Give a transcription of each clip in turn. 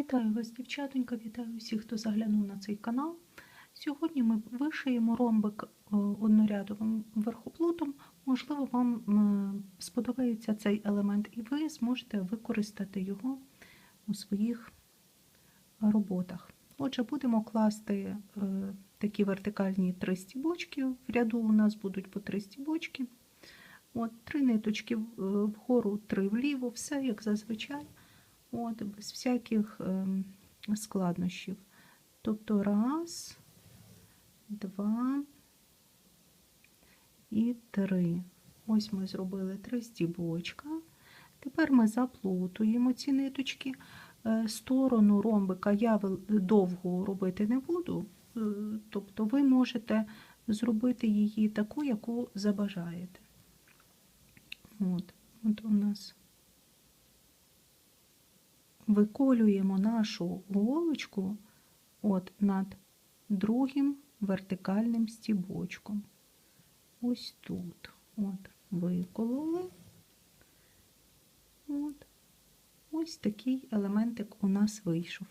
Вітаю вас, дівчатонька, вітаю всіх, хто заглянув на цей канал. Сьогодні ми вишиємо ромбик е, однорядовим верхоплутом. Можливо, вам сподобається цей елемент, і ви зможете використати його у своїх роботах. Отже, будемо класти е, такі вертикальні три стібочки. В ряду у нас будуть по три стібочки. От, Три ниточки е, вгору, три вліво, все як зазвичай. От, без всяких ем, складнощів. Тобто раз, два і три. Ось ми зробили три стібочка. Тепер ми заплутуємо ці ниточки. Е, Сторону ромбика я довго робити не буду. Е, Тобто ви можете зробити її таку, яку забажаєте. От, от у нас виколюємо нашу голочку от над другим вертикальним стібочком. Ось тут. От, викололи. От. Ось такий елементик у нас вийшов.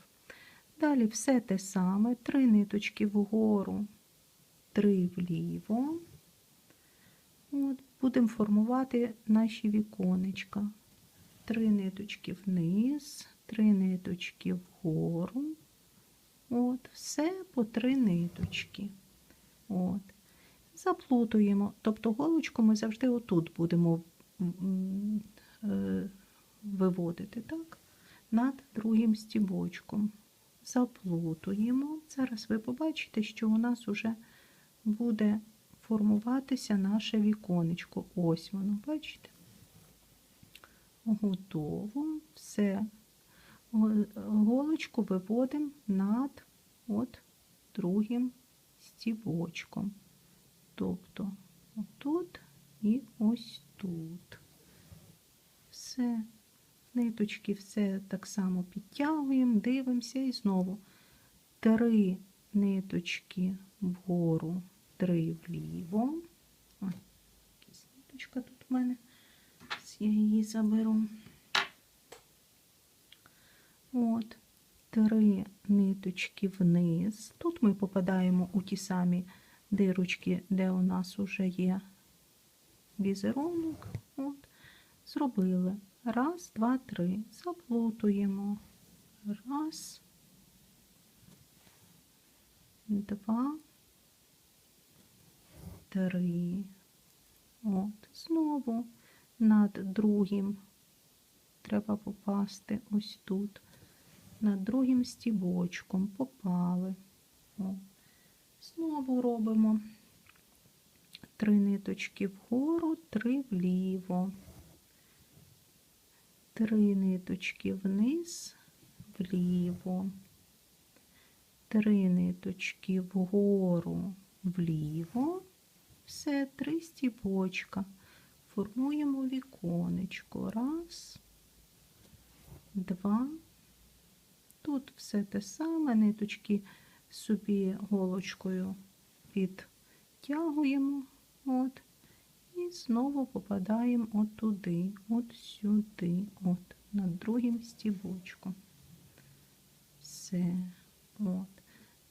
Далі все те саме, три ниточки вгору, три вліво. От, будемо формувати наші віконечка. Три ниточки вниз, три ниточки вгору. От, все по три ниточки. От. Заплутуємо. Тобто голочку ми завжди отут будемо е, виводити, так? Над другим стібочком. Заплутуємо. Зараз ви побачите, що у нас вже буде формуватися наше віконечко. Ось воно, бачите? Готово. Все. Го- Голочку виводимо над от другим стібочком. Тобто отут і ось тут. Все. Ниточки все так само підтягуємо, дивимося і знову три ниточки вгору, три вліво. Ой, ниточка тут в мене. Я її заберу. От, три ниточки вниз. Тут ми попадаємо у ті самі дирочки, де у нас вже є візерунок. От, зробили. Раз, два, три. Заплутуємо. Раз, два, три. От, знову над другим треба попасти ось тут. Над другим стібочком попали. О. Знову робимо три ниточки вгору, три вліво, три ниточки вниз, вліво, три ниточки вгору, вліво, все, три стібочка. Формуємо віконечко. Раз, два. Тут все те саме, ниточки собі голочкою підтягуємо. От, і знову попадаємо от туди, от сюди, от, над другим стібочком. Все. От.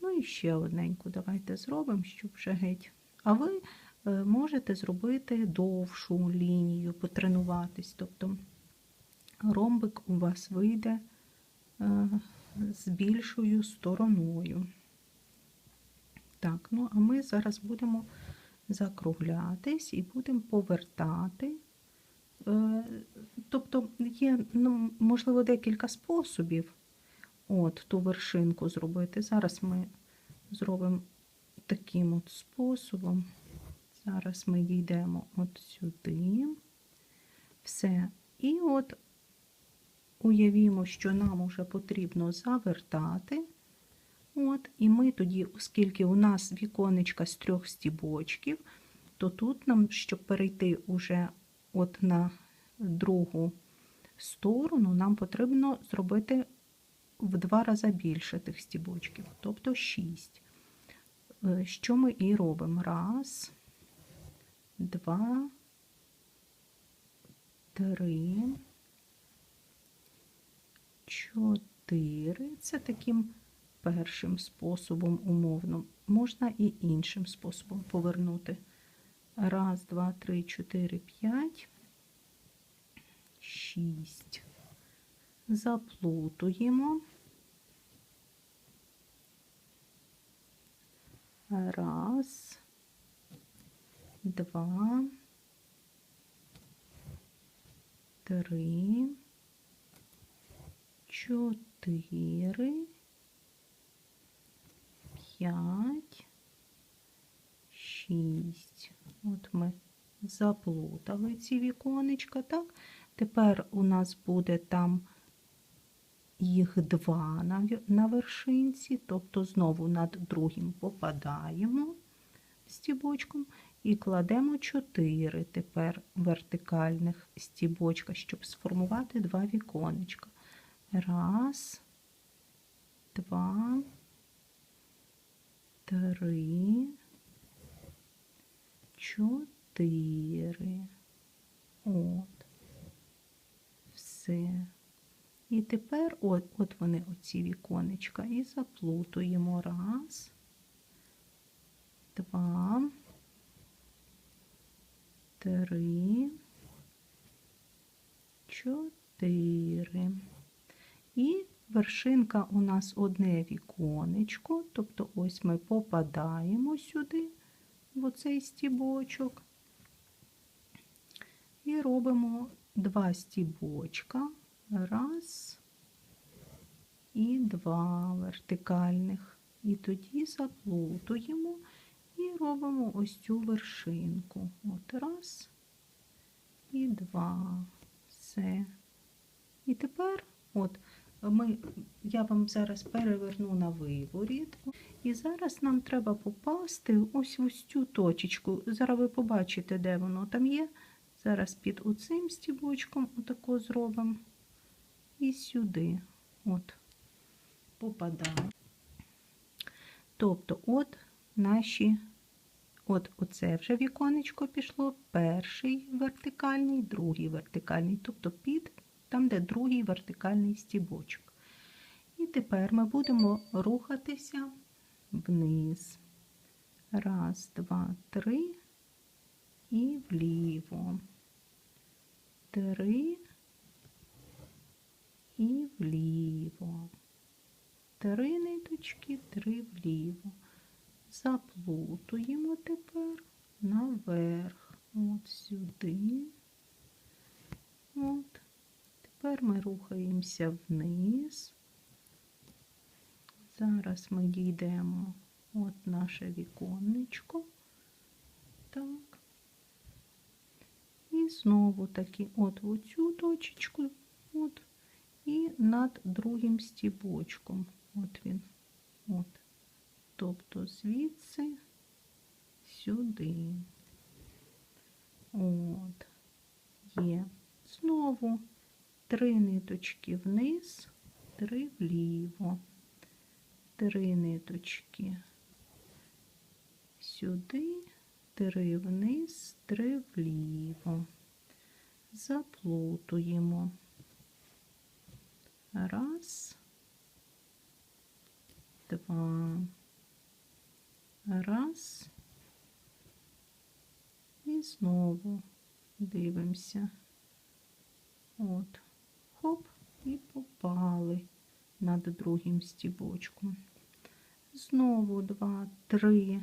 Ну і ще одненьку давайте зробимо, щоб вже геть. А ви е, можете зробити довшу лінію, потренуватись. Тобто ромбик у вас вийде е, з більшою стороною. Так, ну а ми зараз будемо закруглятись і будемо повертати. Е, Тобто є, ну, можливо, декілька способів от ту вершинку зробити. Зараз ми зробимо таким от способом. Зараз ми дійдемо от сюди. Все. І от уявімо, що нам уже потрібно завертати. От, і ми тоді, оскільки у нас віконечка з трьох стібочків, то тут нам, щоб перейти уже от на другу сторону, нам потрібно зробити в два рази більше тих стібочків, тобто 6. Що ми і робимо? Раз, два, три, чотири. чотири. Це таким першим способом умовно. Можна і іншим способом повернути. Раз, два, три, чотири, п'ять, шість. Заплутуємо. Раз, два, три, чотири, п'ять, шість. От ми заплутали ці віконечка, так? Тепер у нас буде там їх два на, вершинці, тобто знову над другим попадаємо стібочком і кладемо 4 тепер вертикальних стібочка, щоб сформувати два віконечка. Раз, два, три, чотири. От. Все. І тепер от, от вони, оці віконечка, і заплутуємо. Раз, два, три, чотири. І вершинка у нас одне віконечко, тобто ось ми попадаємо сюди, в оцей стібочок, і робимо два стібочка. Раз і два вертикальних. І тоді заплутуємо і робимо ось цю вершинку. От раз і два. Все. І тепер, от, ми, я вам зараз переверну на виворіт. І зараз нам треба попасти ось в ось цю точечку. Зараз ви побачите, де воно там є. Зараз під оцим стібочком отако зробимо і сюди. От, попадаємо. Тобто, от наші, от оце вже віконечко пішло, перший вертикальний, другий вертикальний, тобто під там, де другий вертикальний стібочок. І тепер ми будемо рухатися вниз. Раз, два, три і вліво. Три і вліво. Три ниточки, три вліво. Заплутуємо тепер наверх. От сюди. От. Тепер ми рухаємося вниз. Зараз ми дійдемо от наше віконечко. Так. І знову таки от в оцю точечку, от, і над другим стібочком. От він. От. Тобто звідси сюди. От. Є. Знову три ниточки вниз, три вліво. Три ниточки сюди, три вниз, три вліво. Заплутуємо. Раз, два, раз. І знову дивимося. От, хоп, і попали над другим стібочком. Знову два, три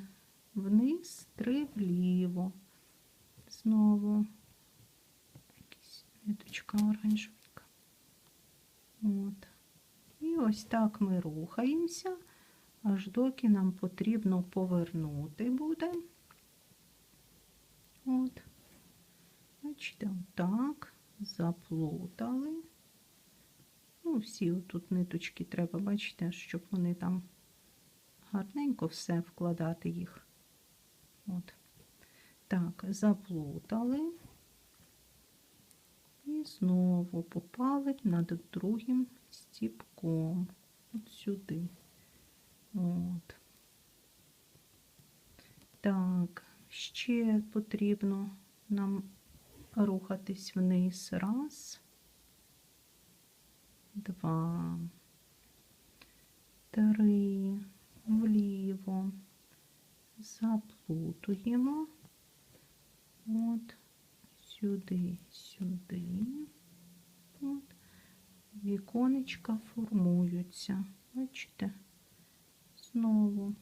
вниз, три вліво. Знову якась ниточка оранжевенька. От. І ось так ми рухаємося, аж доки нам потрібно повернути буде. От. Бачите, отак, заплутали. Ну, всі тут ниточки треба, бачите, щоб вони там гарненько все вкладати їх. От. Так, заплутали. І знову попали над другим стіпком. От сюди. От. Так, ще потрібно нам рухатись вниз. Раз, два, три, вліво, заплутуємо. От, сюди, сюди. От. Віконечка формуються. Бачите? Знову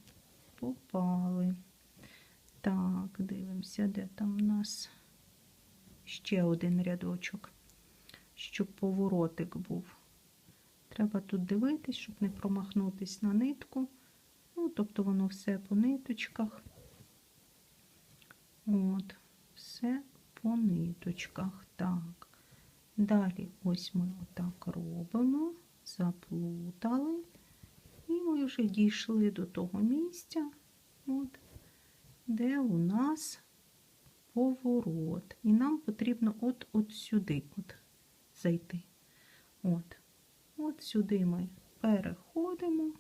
попали. Так, дивимося, де там у нас ще один рядочок, щоб поворотик був. Треба тут дивитись, щоб не промахнутись на нитку. Ну, тобто воно все по ниточках. От, все по ниточках. Так. Далі ось ми отак робимо, заплутали. І ми вже дійшли до того місця, от, де у нас поворот. І нам потрібно от, от сюди от зайти. От. От сюди ми переходимо,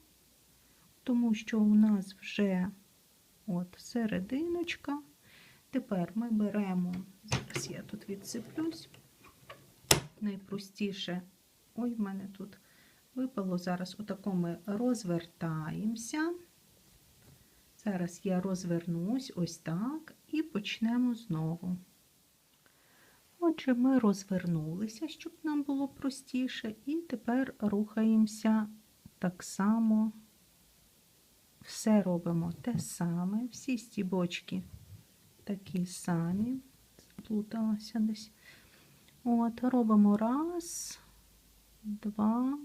тому що у нас вже от серединочка. Тепер ми беремо, зараз я тут відсиплюсь, найпростіше, ой, в мене тут випало, зараз отако ми розвертаємося. Зараз я розвернусь ось так і почнемо знову. Отже, ми розвернулися, щоб нам було простіше, і тепер рухаємося так само. Все робимо те саме, всі стібочки такі самі, заплуталася десь. От, робимо раз, два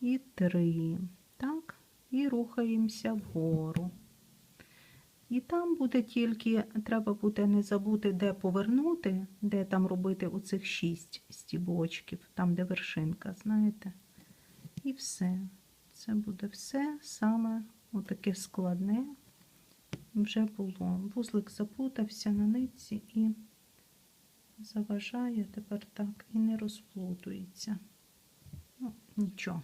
і три. Так, і рухаємося вгору. І там буде тільки, треба буде не забути, де повернути, де там робити оцих шість стібочків, там, де вершинка, знаєте. І все. Це буде все саме отаке складне. Вже було. Вузлик запутався на нитці і заважає тепер так і не розплутується. Ну, нічого.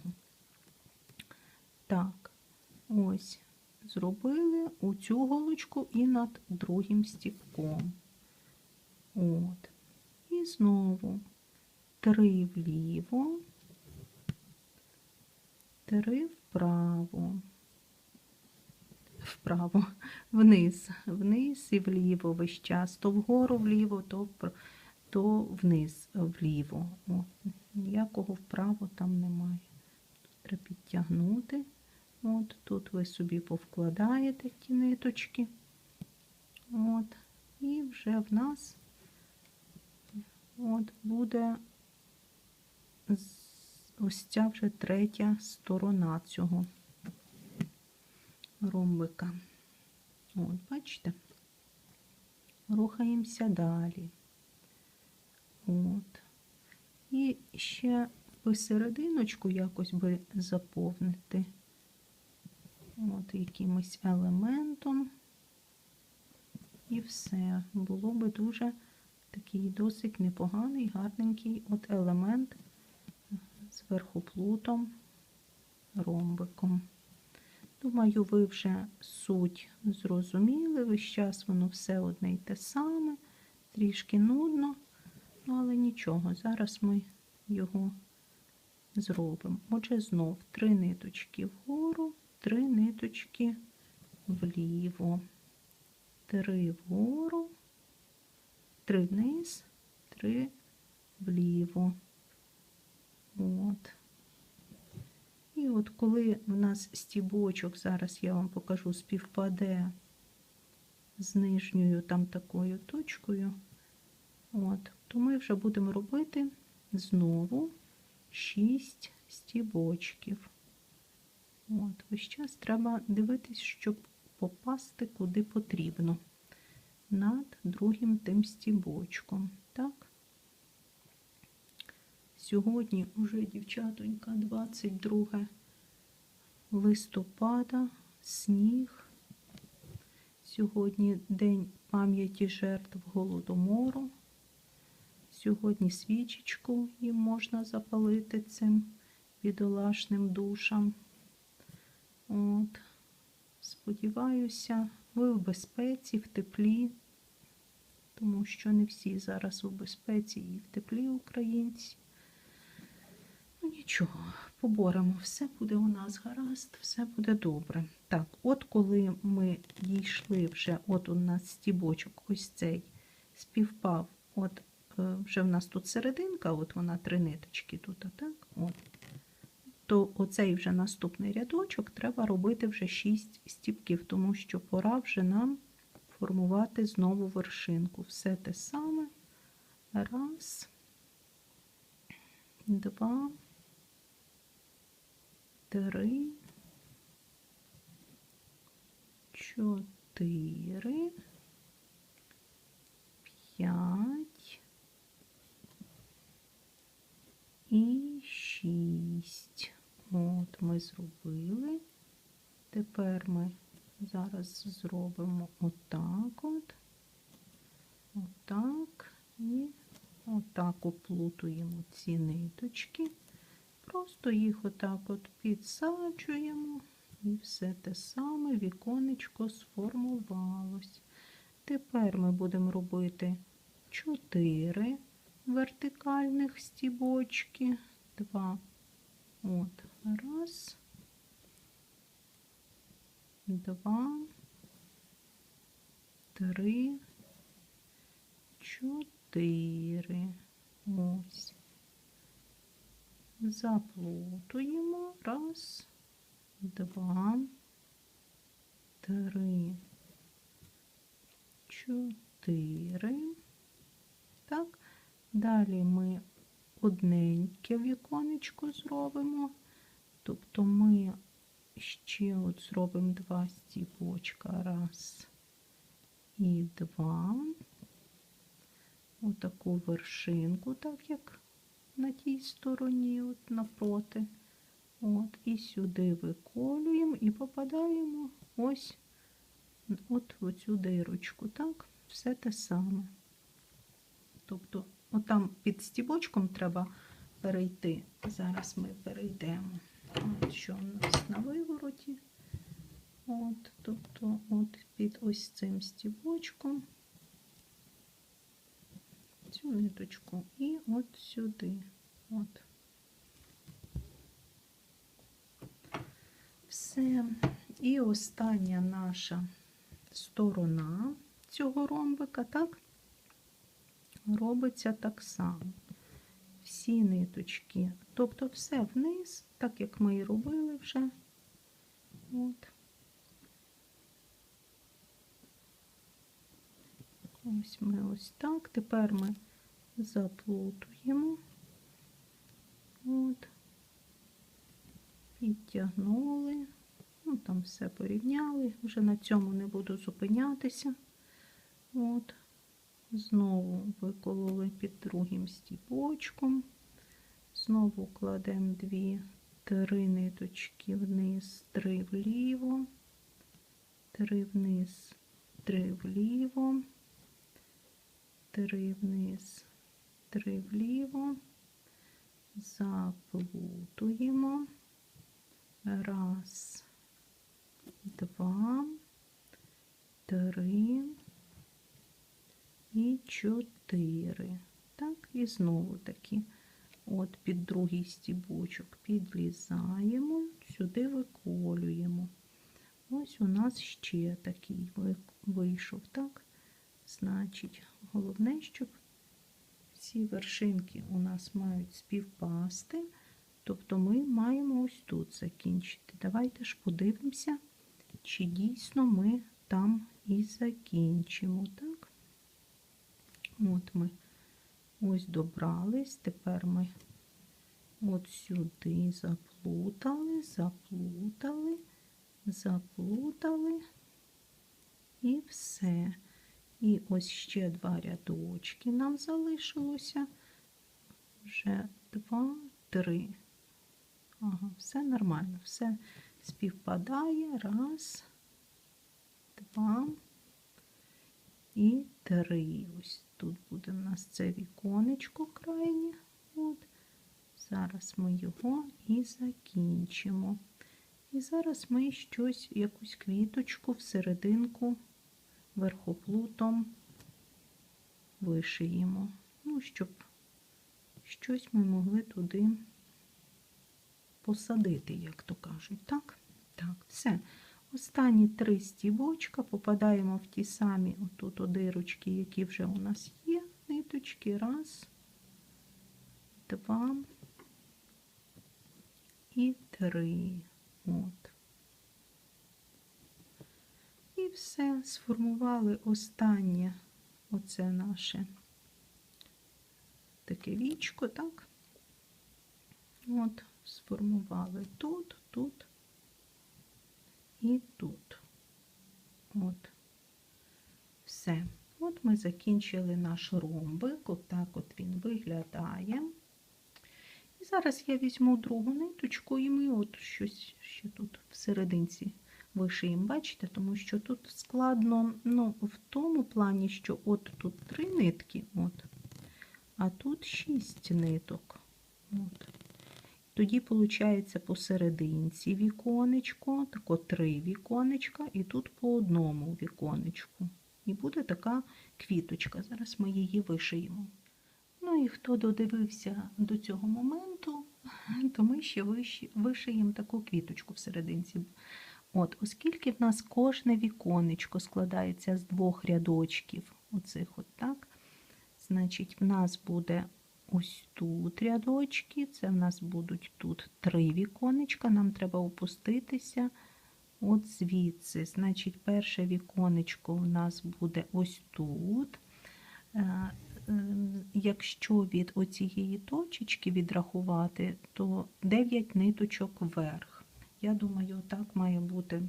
Так, ось зробили у цю голочку і над другим стіпком. От. І знову три вліво, три вправо, вправо, вниз, вниз і вліво весь час, то вгору вліво, то, то вниз вліво. О, ніякого вправо там немає. Тут треба підтягнути. От тут ви собі повкладаєте ті ниточки. От, і вже в нас от буде ось ця вже третя сторона цього ромбика. От, бачите? Рухаємося далі. От. І ще посерединочку якось би заповнити от якимось елементом. І все. Було би дуже такий досить непоганий, гарненький от елемент з верхоплутом, ромбиком. Думаю, ви вже суть зрозуміли. Весь час воно все одне й те саме, трішки нудно, ну, але нічого, зараз ми його зробимо. Отже, знов три ниточки вгору, три ниточки вліво, три вгору, три вниз, три вліво. От. І от коли в нас стібочок, зараз я вам покажу, співпаде з нижньою там такою точкою, от, то ми вже будемо робити знову 6 стібочків. От, весь час треба дивитись, щоб попасти куди потрібно. Над другим тим стібочком. Так? Сьогодні уже, дівчатонька, 22 листопада, сніг. Сьогодні День пам'яті жертв Голодомору. Сьогодні свічечку їм можна запалити цим бідолашним душам. Сподіваюся, ви в безпеці, в теплі, тому що не всі зараз у безпеці і в теплі українці. Ну нічого, поборемо. Все буде у нас гаразд, все буде добре. Так, от коли ми дійшли вже, от у нас стібочок, ось цей співпав. От е, вже в нас тут серединка, от вона три ниточки тут, а так? От. То оцей вже наступний рядочок треба робити вже 6 стібків, тому що пора вже нам формувати знову вершинку. Все те саме. Раз, два, три, чотири, п'ять і шість. От зробили. Тепер ми зараз зробимо отак от, отак і отак оплутуємо ці ниточки. Просто їх отак от підсаджуємо, і все те саме віконечко сформувалось. Тепер ми будемо робити 4 вертикальних стібочки. Два. От, раз, два, три, чотири. Ось. Заплутуємо. Раз, два, три, чотири. Так. Далі ми одненьке віконечко зробимо. Тобто ми ще от зробимо два стібочка. Раз і два. Отаку вершинку, так як на тій стороні, от напроти. От, І сюди виколюємо і попадаємо ось от в цю дирочку. Так, все те саме. Тобто, отам під стібочком треба перейти. Зараз ми перейдемо. От що у нас на вивороті. От, тобто, от під ось цим стібочком цю ниточку і от сюди. От. Все. І остання наша сторона цього ромбика, так, робиться так само. Всі ниточки, тобто все вниз, так як ми і робили вже. От. Ось ми ось так. Тепер ми заплутуємо. От. Підтягнули. Ну, там все порівняли. Вже на цьому не буду зупинятися. От. Знову викололи під другим стібочком. Знову кладемо дві, три ниточки вниз, три вліво, три вниз, три вліво, три вниз, три вліво, заплутуємо. Раз, два, три і чотири. Так, і знову таки, от під другий стібочок підлізаємо, сюди виколюємо. Ось у нас ще такий вийшов, так? Значить, головне, щоб всі вершинки у нас мають співпасти. Тобто ми маємо ось тут закінчити. Давайте ж подивимося, чи дійсно ми там і закінчимо. так? От ми ось добрались, тепер ми от сюди заплутали, заплутали, заплутали і все. І ось ще два рядочки нам залишилося. Вже два, три. Ага, все нормально, все співпадає. Раз, два і три. Ось тут буде у нас це віконечко крайнє. От. Зараз ми його і закінчимо. І зараз ми щось, якусь квіточку всерединку верхоплутом вишиємо. Ну, щоб щось ми могли туди посадити, як то кажуть. Так? Так, все. Останні три стібочка попадаємо в ті самі отут о дирочки, які вже у нас є. Ниточки. Раз, два і три. От. І все, сформували останнє оце наше таке вічко, так? От, сформували тут, тут і тут. От. Все. От ми закінчили наш ромбик. Отак от він виглядає. І зараз я візьму другу ниточку, і ми от щось ще тут всерединці вишиємо. Бачите, тому що тут складно, ну, в тому плані, що от тут три нитки, от, а тут шість ниток. От. Тоді, виходить, посерединці віконечко, тако три віконечка, і тут по одному віконечку. І буде така квіточка. Зараз ми її вишиємо. Ну і хто додивився до цього моменту, то ми ще вишиємо таку квіточку всерединці. От, Оскільки в нас кожне віконечко складається з двох рядочків, оцих от так, значить, в нас буде ось тут рядочки, це в нас будуть тут три віконечка, нам треба опуститися от звідси. Значить, перше віконечко у нас буде ось тут. Е, якщо від оцієї точечки відрахувати, то 9 ниточок вверх. Я думаю, так має бути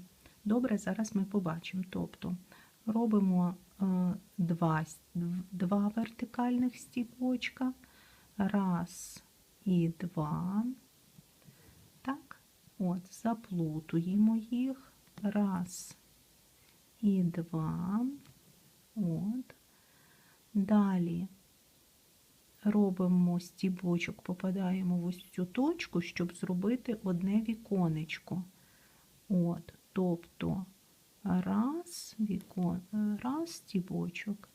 добре. Зараз ми побачимо. Тобто робимо е, два, два вертикальних стіпочка, раз і два. Так, от, заплутуємо їх. Раз і два. От. Далі робимо стібочок, попадаємо в ось цю точку, щоб зробити одне віконечко. От, Тобто раз, вікон, раз стібочок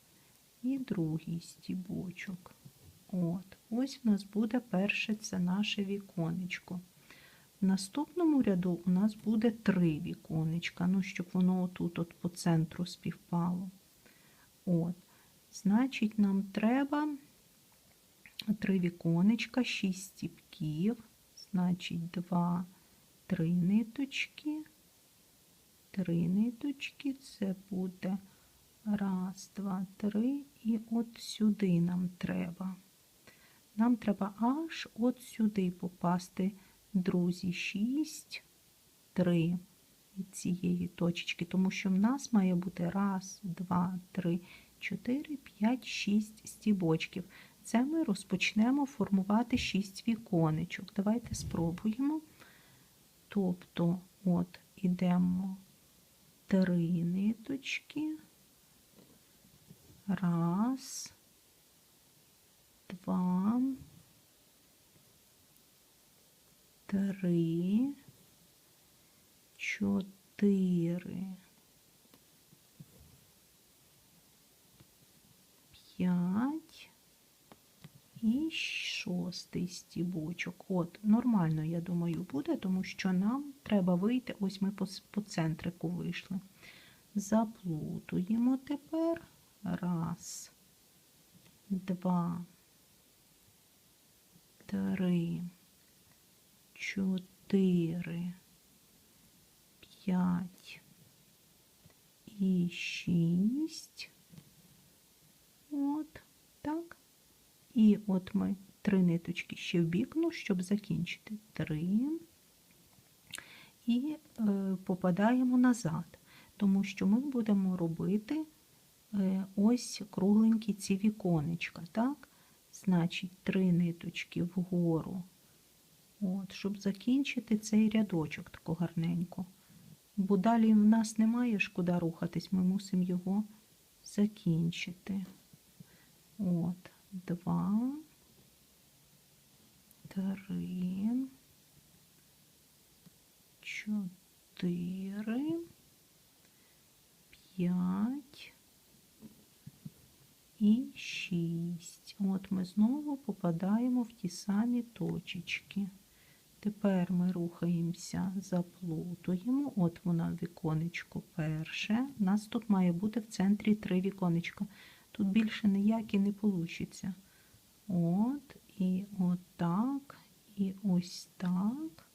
і другий стібочок. От, Ось в нас буде перше це наше віконечко. В наступному ряду у нас буде три віконечка, ну, щоб воно отут от по центру співпало. От. Значить, нам треба три віконечка, шість стіпків, значить, два, три ниточки, три ниточки, це буде раз, два, три, і от сюди нам треба. Нам треба аж от сюди попасти, друзі, 6, 3 від цієї точечки, тому що в нас має бути раз, два, три, 4, 5, 6 стібочків. Це ми розпочнемо формувати 6 віконечок. Давайте спробуємо. Тобто, от, ідемо три ниточки. Раз, два, три, чотири. П'ять і шостий стібочок. От, нормально, я думаю, буде, тому що нам треба вийти, ось ми по, по центрику вийшли. Заплутуємо тепер. Раз, два, три, чотири, п'ять і шість. От, так. І от ми три ниточки ще в бік, ну, щоб закінчити. Три. І е, попадаємо назад, тому що ми будемо робити е, ось кругленькі ці віконечка. так? Значить, три ниточки вгору, от, щоб закінчити цей рядочок тако гарненько. Бо далі в нас немає ж куди рухатись, ми мусимо його закінчити. От два, три, чотири, п'ять і шість. От ми знову попадаємо в ті самі точечки. Тепер ми рухаємося, заплутуємо. От вона віконечко перше. У нас тут має бути в центрі три віконечка. Тут більше ніякі не вийде. От, і от так, і ось так.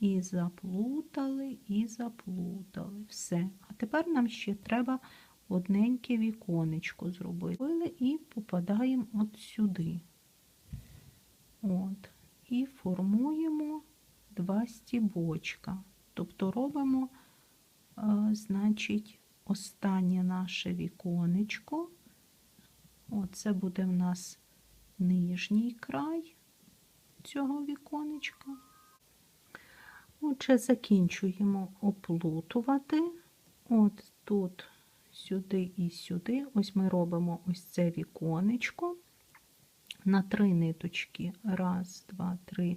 І заплутали, і заплутали. Все. А тепер нам ще треба одненьке віконечко зробити. Робили І попадаємо от сюди. От. І формуємо два стібочка. Тобто робимо, е, значить, останнє наше віконечко. Оце буде в нас нижній край цього віконечка. Отже, закінчуємо оплутувати. От тут, сюди і сюди. Ось ми робимо ось це віконечко. На три ниточки. Раз, два, три.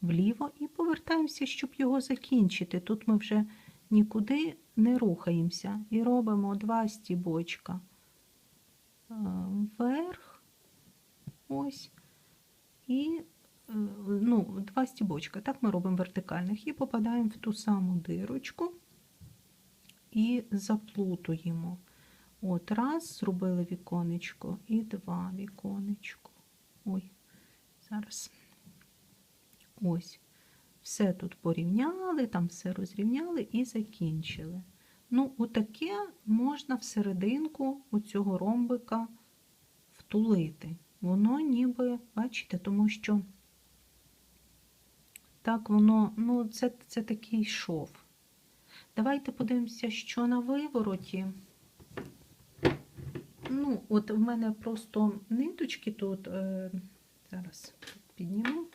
Вліво. І повертаємося, щоб його закінчити. Тут ми вже нікуди не рухаємося. І робимо два стібочка. Е, вверх, ось, і е, ну, два стібочка. Так ми робимо вертикальних. І попадаємо в ту саму дирочку і заплутуємо. От раз, зробили віконечко і два віконечко. Ой, зараз. Ось. Все тут порівняли, там все розрівняли і закінчили. Ну, отаке можна всерединку у цього ромбика втулити. Воно ніби, бачите, тому що так воно, ну, це, це такий шов. Давайте подивимося, що на вивороті. Ну, от в мене просто ниточки тут, е, зараз підніму.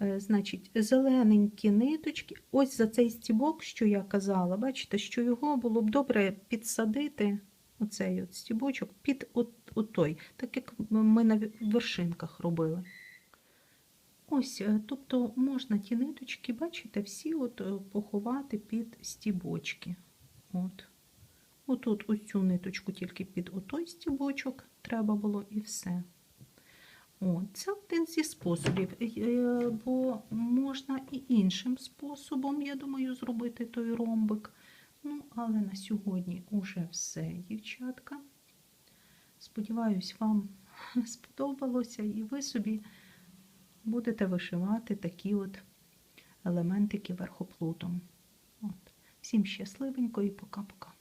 Е, значить, зелененькі ниточки. Ось за цей стібок, що я казала, бачите, що його було б добре підсадити, оцей от стібочок, під от, от той, так як ми на вершинках робили. Ось, е, тобто можна ті ниточки, бачите, всі от е, поховати під стібочки. От. Отут ось цю ниточку тільки під отой стібочок треба було і все. О, це один зі способів, Е, бо можна і іншим способом, я думаю, зробити той ромбик. Ну, але на сьогодні уже все, дівчатка. Сподіваюсь, вам сподобалося, і ви собі будете вишивати такі от елементики верхоплутом. От. Всім щасливенько і пока-пока.